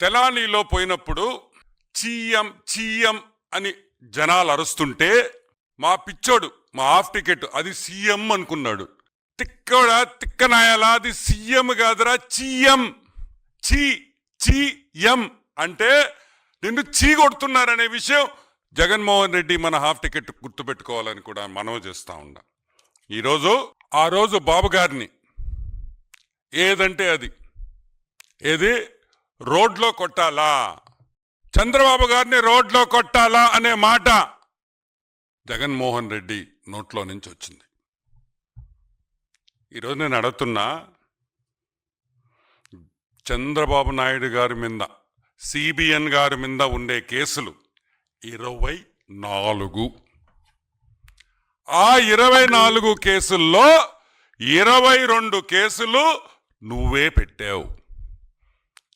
తెలానీలో పోయినప్పుడు చీఎం చీఎం అని జనాలు అరుస్తుంటే మా పిచ్చోడు మా హాఫ్ టికెట్ అది సీఎం అనుకున్నాడు. తిక్కడా తిక్కనాయాలా అది సీఎం కాదురా చీఎం చీ చీఎం అంటే నిన్ను చీ కొడుతున్నారనే విషయం జగన్మోహన్ రెడ్డి మన హాఫ్ టికెట్ గుర్తుపెట్టుకోవాలని కూడా మనవి చేస్తా ఉండా. ఈరోజు ఆ రోజు బాబు గారిని ఏదంటే అది. ఏది? రోడ్లో కొట్టాలా? చంద్రబాబు గారిని రోడ్లో కొట్టాలా అనే మాట జగన్మోహన్ రెడ్డి నోట్లో నుంచి వచ్చింది. ఈరోజు నేను అడుగుతున్నా చంద్రబాబు నాయుడు గారి మీద సిబిఎన్ గారి మీద ఉండే కేసులు ఇరవై నాలుగు. ఆ ఇరవై నాలుగు కేసుల్లో ఇరవై రెండు కేసులు నువ్వే పెట్టావు.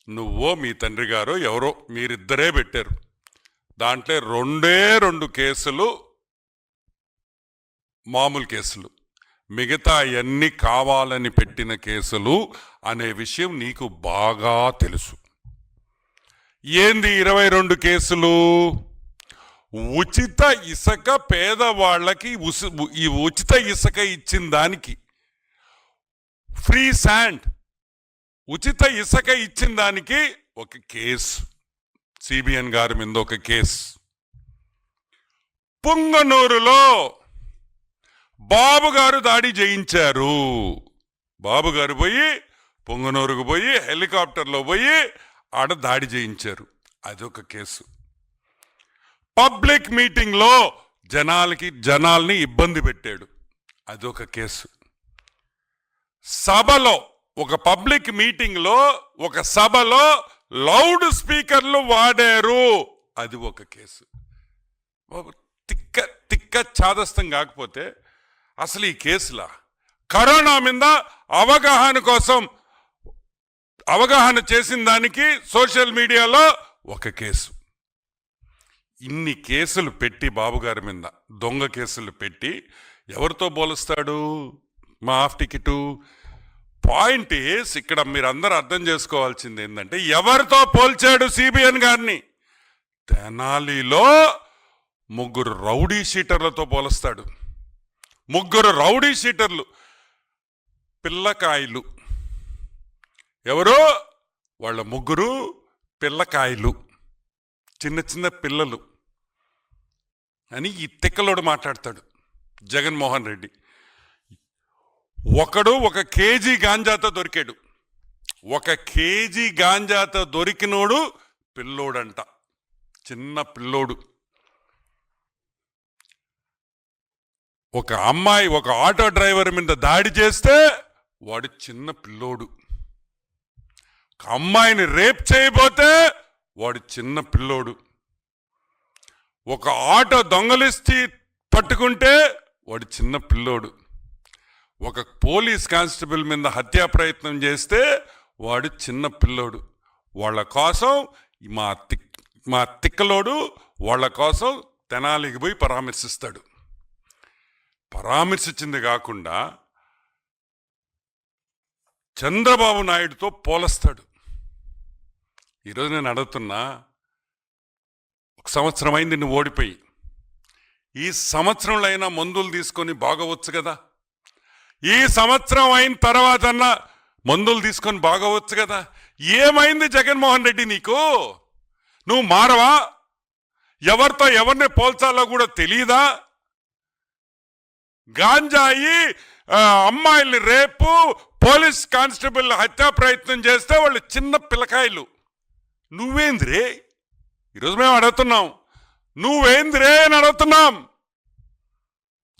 నువ్వో మీ తండ్రి గారో ఎవరో మీరిద్దరే పెట్టారు. దాంట్లో రెండే రెండు కేసులు మామూలు కేసులు. మిగతా అవన్నీ కావాలని పెట్టిన కేసులు అనే విషయం నీకు బాగా తెలుసు. ఏంది ఇరవై రెండు కేసులు? ఉచిత ఇసుక పేదవాళ్ళకి ఉసి- ఈ ఉచిత ఇసుక ఇచ్చిన దానికి. Free sand. ఉచిత ఇసుక ఇచ్చిన దానికి ఒక కేసు. సిబిఎన్ గారి మీద ఒక కేసు. పుంగనూరులో బాబు గారు దాడి చేయించారు. బాబు గారు పోయి పొంగనూరుకు పోయి హెలికాప్టర్లో పోయి ఆడ దాడి చేయించారు. అదొక కేసు. పబ్లిక్ మీటింగ్లో జనాలకి జనాల్ని ఇబ్బంది పెట్టాడు. అదొక కేసు. సభలో ఒక పబ్లిక్ మీటింగ్లో ఒక సభలో లౌడ్ స్పీకర్లు వాడారు. అది ఒక కేసు. తిక్క తిక్క చాదస్తం కాకపోతే అసలు ఈ కేసులా? కరోనా మీద అవగాహన కోసం అవగాహన చేసిన దానికి సోషల్ మీడియాలో ఒక కేసు. ఇన్ని కేసులు పెట్టి బాబుగారి మీద దొంగ కేసులు పెట్టి ఎవరితో పోలుస్తాడు? మా హాఫ్ టికెట్ పాయింట్ ఏస్ ఇక్కడ మీరు అందరూ అర్థం చేసుకోవాల్సింది ఏంటంటే ఎవరితో పోల్చాడు సిబిఎన్ గారిని? తెనాలిలో ముగ్గురు రౌడీ షీటర్లతో పోలుస్తాడు. ముగ్గురు రౌడీ షీటర్లు. పిల్లకాయలు. ఎవరు? వాళ్ళ ముగ్గురు పిల్లకాయలు. చిన్న చిన్న పిల్లలు. అని ఈ తిక్కలోడు మాట్లాడతాడు. జగన్మోహన్ రెడ్డి. ఒకడు ఒక కేజీ గాంజాతో దొరికాడు. ఒక కేజీ గాంజాతో దొరికినోడు పిల్లోడంట. చిన్న పిల్లోడు. ఒక అమ్మాయి ఒక ఆటో డ్రైవర్ మీద దాడి చేస్తే వాడు చిన్న పిల్లోడు. ఒక అమ్మాయిని రేప్ చేయబోతే వాడు చిన్న పిల్లోడు. ఒక ఆటో దొంగలిస్తే పట్టుకుంటే వాడు చిన్న పిల్లోడు. ఒక పోలీస్ కానిస్టేబుల్ మీద హత్యా ప్రయత్నం చేస్తే వాడు చిన్న పిల్లోడు. వాళ్ళ కోసం మా తిక్ మా తిక్కలోడు వాళ్ళ కోసం తెనాలికి పోయి పరామర్శిస్తాడు. పరామర్శించింది కాకుండా చంద్రబాబు నాయుడుతో పోలస్తాడు. ఈరోజు నేను అడుగుతున్నా ఒక సంవత్సరం అయింది నువ్వు ఓడిపోయి. ఈ సంవత్సరంలో అయినా మందులు తీసుకొని బాగవచ్చు కదా? ఈ సంవత్సరం అయిన తర్వాత మందులు తీసుకొని బాగవచ్చు కదా. ఏమైంది జగన్మోహన్ రెడ్డి నీకు? నువ్వు మారవా? ఎవరితో ఎవరిని పోల్చాలో కూడా తెలియదా గాంజాయి అమ్మాయిల్ని రేపు పోలీస్ కానిస్టేబుల్ హత్యా ప్రయత్నం చేస్తే వాళ్ళు చిన్న పిల్లకాయలు. నువ్వేంద్రే? ఈరోజు మేము అడుగుతున్నాం. నువ్వేంద్రే అని అడుగుతున్నాం.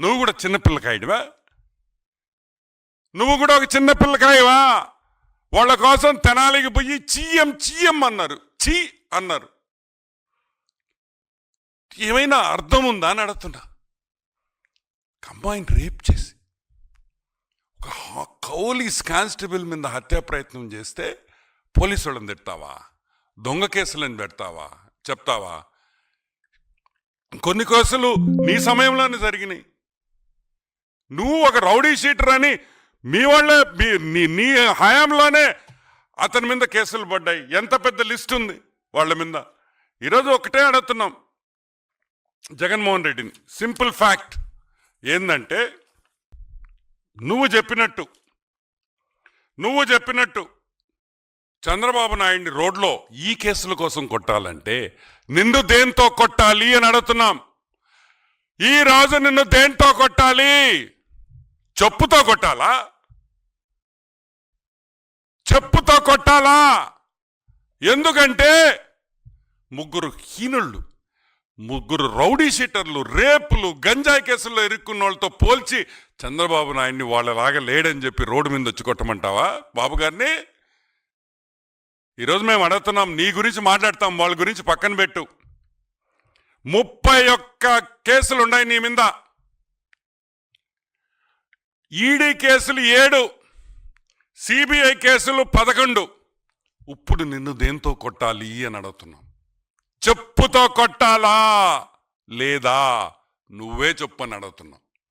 నువ్వు కూడా చిన్న పిల్లకాయడివా? నువ్వు కూడా ఒక చిన్న పిల్లకాయవా? వాళ్ళ కోసం తెనాలికి పోయి చీయం చీయం అన్నారు. చీ అన్నారు. ఏమైనా అర్థం ఉందా అని అడుగుతున్నా. కంబైన్ రేప్ చేసి ఒక కౌలీస్ కానిస్టేబుల్ మీద హత్యా ప్రయత్నం చేస్తే పోలీసు వాళ్ళని తిడతావా? దొంగ కేసులను పెడతావా? చెప్తావా? కొన్ని కేసులు నీ సమయంలోనే జరిగినాయి. నువ్వు ఒక రౌడీ షీటర్ అని మీ వాళ్ళ మీ- నీ హయాంలోనే అతని మీద కేసులు పడ్డాయి. ఎంత పెద్ద లిస్ట్ ఉంది వాళ్ళ మీద. ఈరోజు ఒకటే అడుగుతున్నాం జగన్మోహన్ రెడ్డిని. Simple fact. ఏందంటే నువ్వు చెప్పినట్టు నువ్వు చెప్పినట్టు చంద్రబాబు నాయుడిని రోడ్లో ఈ కేసుల కోసం కొట్టాలంటే నిన్ను దేంతో కొట్టాలి అని అడుగుతున్నాం. ఈ రాజు నిన్ను దేంతో కొట్టాలి? చెప్పుతో కొట్టాలా? చెప్పుతో కొట్టాలా? ఎందుకంటే ముగ్గురు హీనుళ్ళు ముగ్గురు రౌడీ షీటర్లు రేపులు గంజాయి కేసుల్లో ఇరుక్కున్న వాళ్ళతో పోల్చి చంద్రబాబు నాయుడిని వాళ్ళలాగా లేడని చెప్పి రోడ్డు మీద వచ్చి కొట్టమంటావా బాబు గారిని? ఈరోజు మేము అడుగుతున్నాం నీ గురించి మాట్లాడతాం వాళ్ళ గురించి పక్కన పెట్టు. ముప్పై ఒక్క కేసులు ఉన్నాయి నీ మీద. ఈడీ కేసులు ఏడు సిబిఐ కేసులు పదకొండు. ఇప్పుడు నిన్ను దేంతో కొట్టాలి అని అడుగుతున్నాం. చెప్పుతో కొట్టాలా? లేదా? నువ్వే చెప్పని అడుగుతున్నావు